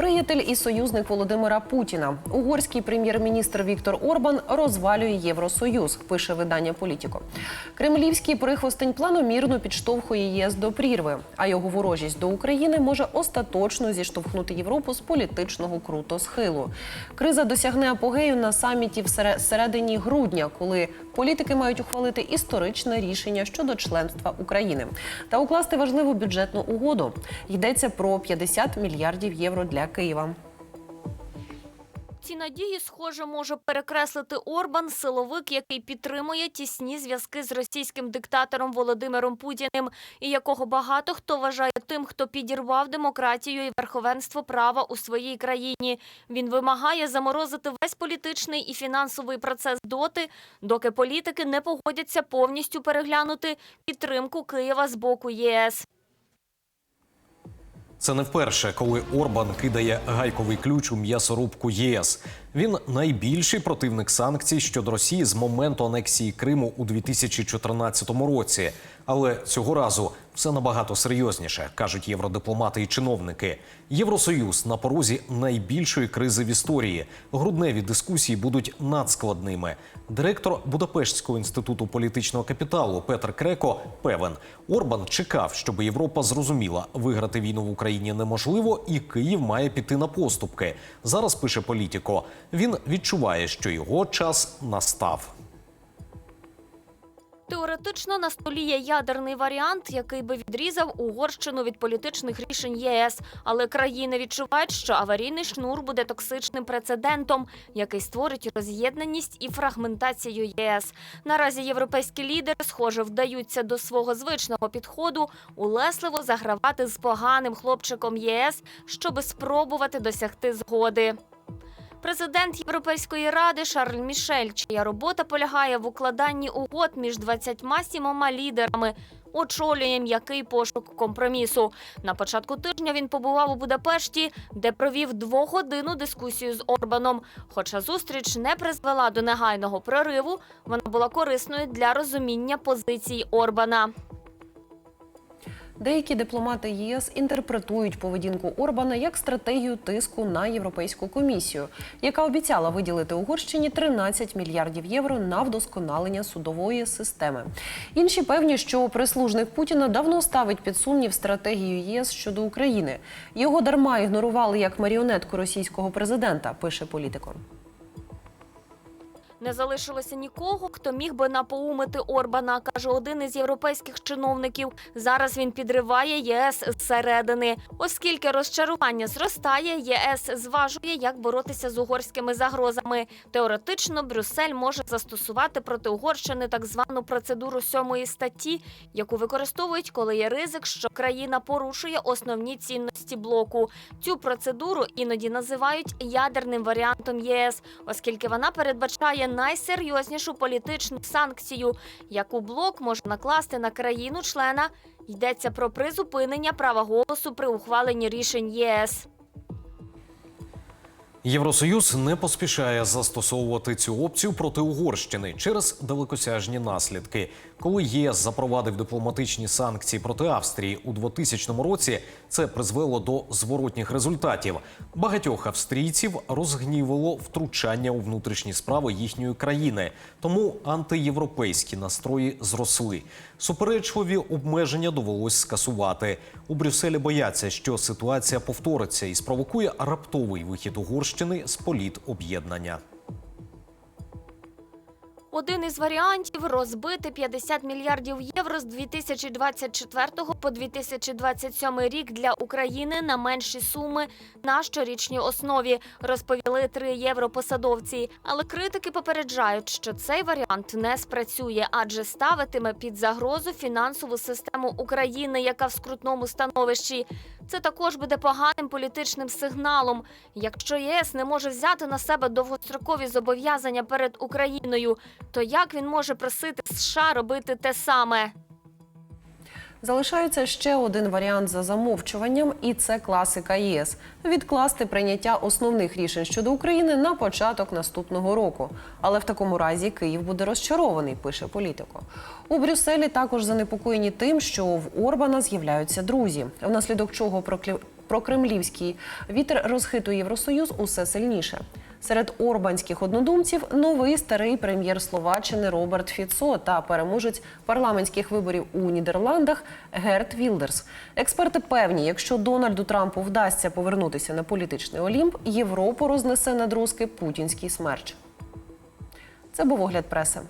Приятель і союзник Володимира Путіна. Угорський прем'єр-міністр Віктор Орбан розвалює Євросоюз. Пише видання Політіко. Кремлівський прихвостень планомірно підштовхує єС до прірви, а його ворожість до України може остаточно зіштовхнути Європу з політичного крутосхилу. Криза досягне апогею на саміті в сере- середині грудня, коли політики мають ухвалити історичне рішення щодо членства України та укласти важливу бюджетну угоду. Йдеться про 50 мільярдів євро для Києва. Ці надії, схоже, може перекреслити Орбан, силовик, який підтримує тісні зв'язки з російським диктатором Володимиром Путіним, і якого багато хто вважає тим, хто підірвав демократію і верховенство права у своїй країні. Він вимагає заморозити весь політичний і фінансовий процес доти, доки політики не погодяться повністю переглянути підтримку Києва з боку ЄС. Це не вперше, коли Орбан кидає гайковий ключ у м'ясорубку ЄС. Він найбільший противник санкцій щодо Росії з моменту анексії Криму у 2014 році. Але цього разу все набагато серйозніше, кажуть євродипломати і чиновники. Євросоюз на порозі найбільшої кризи в історії. Грудневі дискусії будуть надскладними. Директор Будапештського інституту політичного капіталу Петр Креко певен, Орбан чекав, щоб Європа зрозуміла, виграти війну в Україні неможливо, і Київ має піти на поступки. Зараз пише Політіко. Він відчуває, що його час настав. Теоретично на столі є ядерний варіант, який би відрізав Угорщину від політичних рішень ЄС. Але країни відчувають, що аварійний шнур буде токсичним прецедентом, який створить роз'єднаність і фрагментацію ЄС. Наразі європейські лідери, схоже, вдаються до свого звичного підходу улесливо загравати з поганим хлопчиком ЄС, щоби спробувати досягти згоди. Президент Європейської ради Шарль Мішель, чия робота полягає в укладанні угод між 27 лідерами, очолює м'який пошук компромісу. На початку тижня він побував у Будапешті, де провів двогодинну дискусію з Орбаном. Хоча зустріч не призвела до негайного прориву, вона була корисною для розуміння позицій Орбана. Деякі дипломати ЄС інтерпретують поведінку Орбана як стратегію тиску на Європейську комісію, яка обіцяла виділити Угорщині 13 мільярдів євро на вдосконалення судової системи. Інші певні, що прислужник Путіна давно ставить під сумнів стратегію ЄС щодо України. Його дарма ігнорували як маріонетку російського президента. Пише політико. Не залишилося нікого, хто міг би напоумити Орбана, каже один із європейських чиновників. Зараз він підриває ЄС зсередини. Оскільки розчарування зростає, ЄС зважує, як боротися з угорськими загрозами. Теоретично Брюссель може застосувати проти Угорщини так звану процедуру сьомої статті, яку використовують, коли є ризик, що країна порушує основні цінності блоку. Цю процедуру іноді називають ядерним варіантом ЄС, оскільки вона передбачає найсерйознішу політичну санкцію, яку блок може накласти на країну-члена. Йдеться про призупинення права голосу при ухваленні рішень ЄС. Євросоюз не поспішає застосовувати цю опцію проти Угорщини через далекосяжні наслідки. Коли ЄС запровадив дипломатичні санкції проти Австрії у 2000 році, це призвело до зворотніх результатів. Багатьох австрійців розгнівало втручання у внутрішні справи їхньої країни, тому антиєвропейські настрої зросли. Суперечливі обмеження довелось скасувати. У Брюсселі бояться, що ситуація повториться і спровокує раптовий вихід Угорщини з політ об'єднання. Один із варіантів розбити 50 мільярдів євро з 2024 по 2027 рік для України на менші суми на щорічній основі, розповіли три європосадовці. Але критики попереджають, що цей варіант не спрацює, адже ставитиме під загрозу фінансову систему України, яка в скрутному становищі. Це також буде поганим політичним сигналом. Якщо ЄС не може взяти на себе довгострокові зобов'язання перед Україною, то як він може просити США робити те саме? Залишається ще один варіант за замовчуванням, і це класика ЄС відкласти прийняття основних рішень щодо України на початок наступного року. Але в такому разі Київ буде розчарований, пише політико. У Брюсселі також занепокоєні тим, що в Орбана з'являються друзі, внаслідок чого проклі- прокремлівський вітер розхитує Євросоюз усе сильніше. Серед орбанських однодумців новий старий прем'єр Словаччини Роберт Фіцо та переможець парламентських виборів у Нідерландах Герт Вілдерс. Експерти певні, якщо Дональду Трампу вдасться повернутися на політичний Олімп, Європу рознесе на друзки путінський смерч. Це був огляд преси.